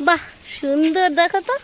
বাহ সুন্দর দেখো তো।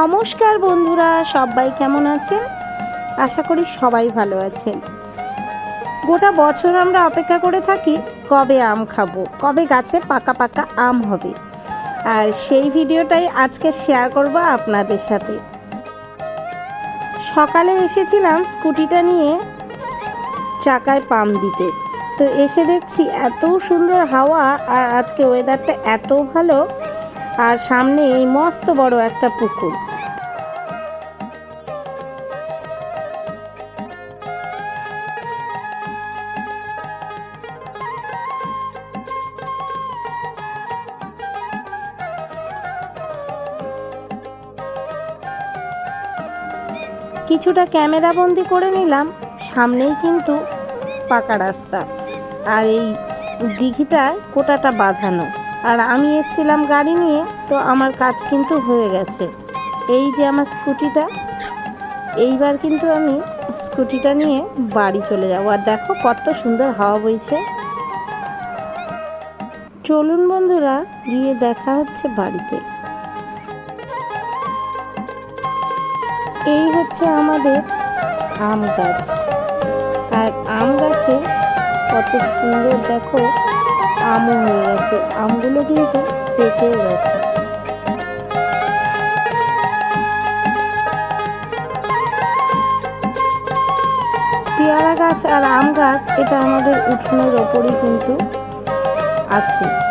নমস্কার বন্ধুরা, সবাই কেমন আছেন? আশা করি সবাই ভালো আছেন। গোটা বছর আমরা অপেক্ষা করে থাকি, কবে আম খাব, কবে গাছে পাকা পাকা আম হবে। আর সেই ভিডিওটাই আজকে শেয়ার করব আপনাদের সাথে। সকালে এসেছিলাম স্কুটিটা নিয়ে চাকায় পাম দিতে। তো এসে দেখছি এত সুন্দর হাওয়া আর আজকে ওয়েদারটা এত ভালো। আর সামনে এই মস্ত বড় একটা পুকুর। কিছুটা ক্যামেরা বন্দি করে নিলাম, সামনেই কিন্তু পাকা রাস্তা। আর এই দিঘিটায় কোটাটা বাঁধানো। আর আমি এসছিলাম গাড়ি নিয়ে, তো আমার কাজ কিন্তু হয়ে গেছে। এই যে আমার স্কুটিটা, এইবার কিন্তু আমি স্কুটিটা নিয়ে বাড়ি চলে যাব। আর দেখো কত সুন্দর হাওয়া বইছে। চলুন বন্ধুরা, গিয়ে দেখা হচ্ছে বাড়িতে। এই হচ্ছে আমাদের আম গাছ। আর আম গাছে কত সুন্দর দেখো আমও হয়ে গেছে। আমগুলো কিন্তু পেকেও গেছে। পেয়ারা গাছ আর আম গাছ, এটা আমাদের উঠোনের ওপরই কিন্তু আছে।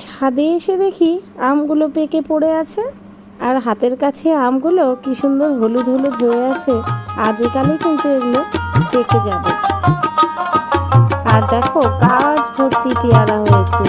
ছাদে এসে দেখি আমগুলো পেকে পড়ে আছে, আর হাতের কাছে আমগুলো কি সুন্দর হলুদ হলুদ হয়ে আছে। আজকালই কিন্তু এগুলো পেকে যাবে। আর দেখো, কাজ ভর্তি পেয়ারা হয়েছে।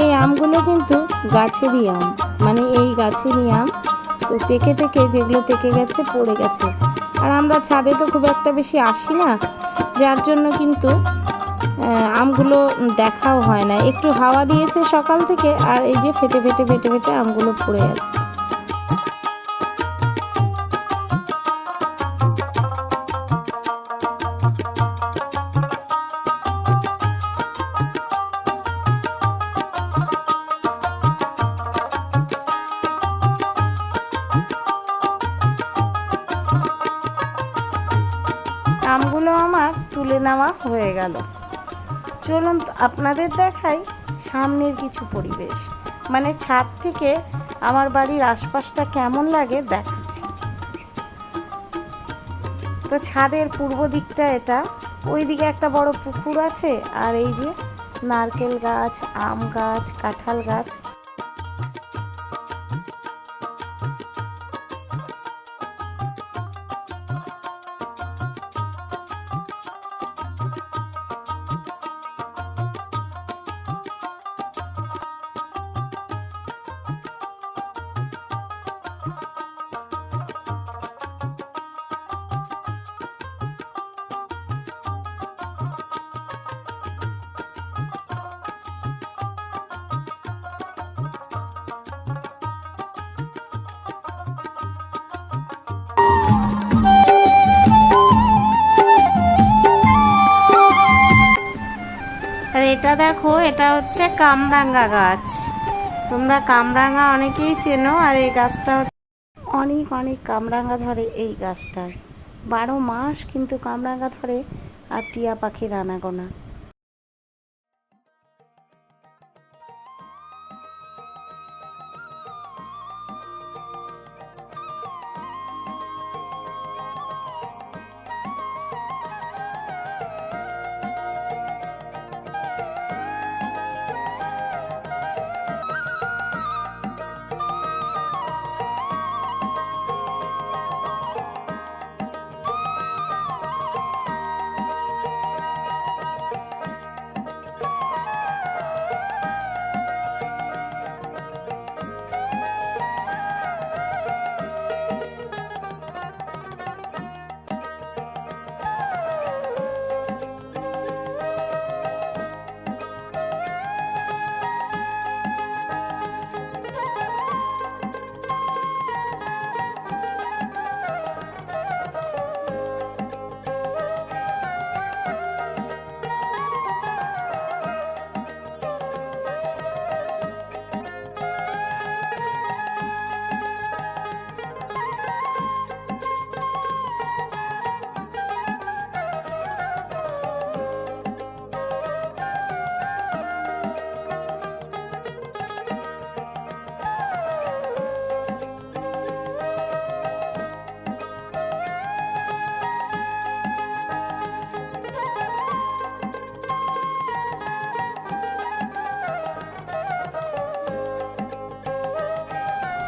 এই আমগুলো কিন্তু গাছেরই আম। মানে এই গাছেরই আম। তো পেকে পেকে যেগুলো পেকে গেছে, পড়ে গেছে। আর আমরা ছাদে তো খুব একটা বেশি আসি না। যার জন্য কিন্তু আমগুলো দেখাও হয় না। একটু হাওয়া দিয়েছে সকাল থেকে, আর এই যে ফেটে ফেটে ফেটে ফেটে আমগুলো পড়ে আছে। তুলে নেওয়া হয়ে গেল। চলুন আপনাদের দেখাই সামনের কিছু পরিবেশ। মানে ছাদ থেকে আমার বাড়ির আশপাশটা কেমন লাগে দেখাচ্ছি। তো ছাদের পূর্ব দিকটা এটা, ওইদিকে একটা বড় পুকুর আছে, আর এই যে নারকেল গাছ, আম গাছ, কাঁঠাল গাছ। এটা দেখো, এটা হচ্ছে কামরাঙ্গা গাছ। তোমরা কামরাঙ্গা অনেকেই চেনো আর এই গাছটা অনেক অনেক কামরাঙ্গা ধরে এই গাছটায়। বারো মাস কিন্তু কামরাঙ্গা ধরে আর টিয়া পাখির আনাগোনা।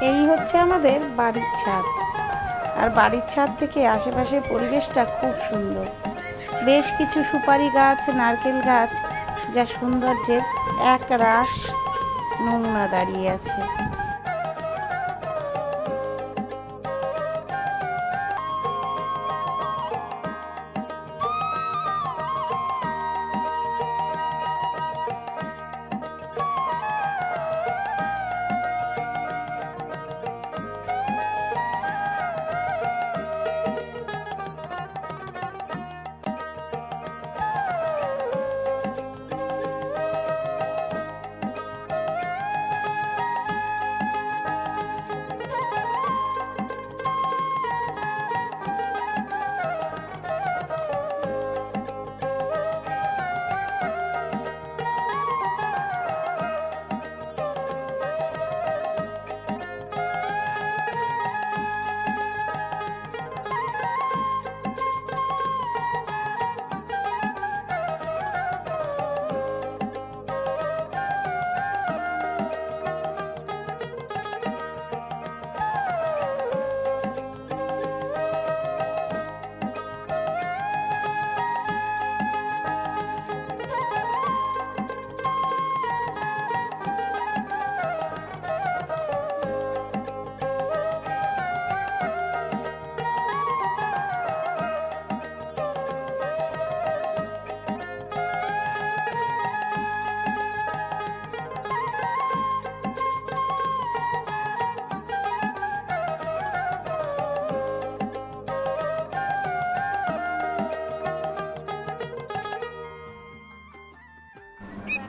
এই হচ্ছে আমাদের বাড়ির ছাদ। আর বাড়ির ছাদ থেকে আশেপাশের পরিবেশটা খুব সুন্দর। বেশ কিছু সুপারি গাছ, নারকেল গাছ, যা সৌন্দর্যের এক রাস নমুনা দাঁড়িয়ে আছে।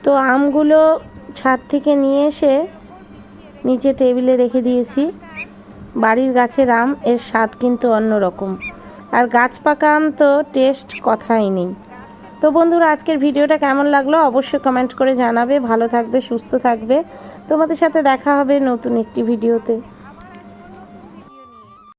তো আমগুলো ছাদ থেকে নিয়ে এসে নিচে টেবিলে রেখে দিয়েছি। বাড়ির গাছের আম, এর স্বাদ কিন্তু অন্যরকম। আর গাছ পাকা আম তো টেস্ট কথাই নেই। তো বন্ধুরা, আজকের ভিডিওটা কেমন লাগল অবশ্যই কমেন্ট করে জানাবে। ভালো থাকবে, সুস্থ থাকবে। তোমাদের সাথে দেখা হবে নতুন একটি ভিডিওতে।